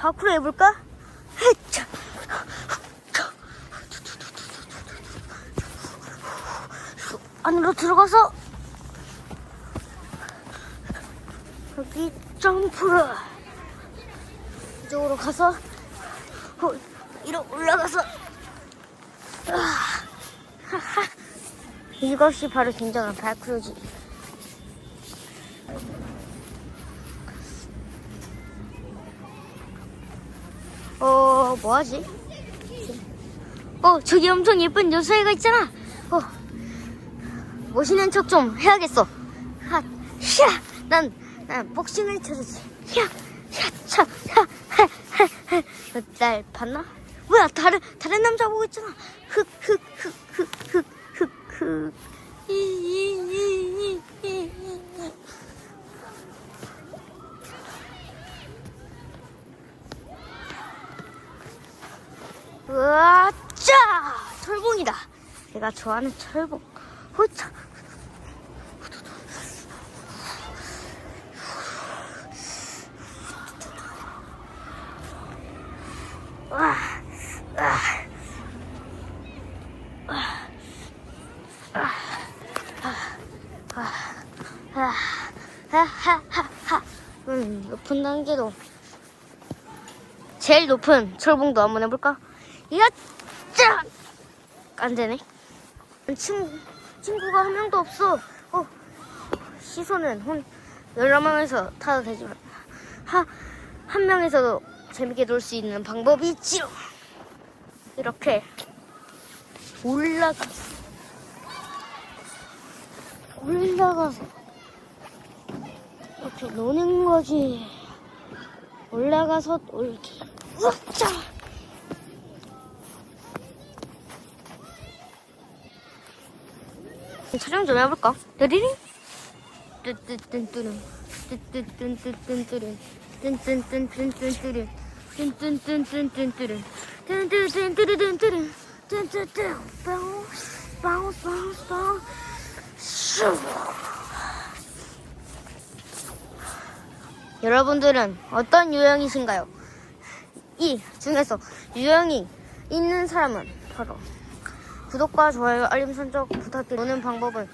밖으로 해볼까? 헤차. 안으로 들어가서 여기 점프 이쪽으로 가서 어, 이렇게 올라가서 아. 이것이 바로 진정한 발크루지 어 뭐 하지? 어 저기 엄청 예쁜 여자애가 있잖아 어 멋있는 척 좀 해야겠어 하, 샤! 난, 난 복싱을 쳐주지 야, 야, 차, 야, 해, 해, 해. 날 봤나? 뭐야 다른 다른 남자 보고 있잖아 흑, 흑, 흑, 흑, 흑. 이, 이, 이, 이, 이, 이. 으아, 짜! 철봉이다. 내가 좋아하는 철봉. 호차. 높은 단계도 제일 높은 철봉도 한번 해볼까? 이야, 짜! 안 되네. 친구, 친구가 한 명도 없어. 어, 시소는 혼, 여러 명에서 타도 되지만, 하, 한 명에서도 재밌게 놀 수 있는 방법이 있지요. 이렇게 올라가, 올라가서 이렇게 노는 거지. 올라가서 놀기. 으짜! 촬영 좀 해볼까? 르리링? 뚜뚜뚜뚜름 뚜뚜뚜뚜뚜뚜름 뚠뚠뚠뚠뚠뚠 뚠뚠뚠뚠뚠뚠 뚠뚠뚠뚠뚠뚠 뚠뚠뚠 바운스 바운스 바운스 바운스 슈 여러분들은 어떤 유형이신가요? 이 중에서 유형이 있는 사람은 바로 구독과 좋아요, 알림 설정 부탁드리는 방법은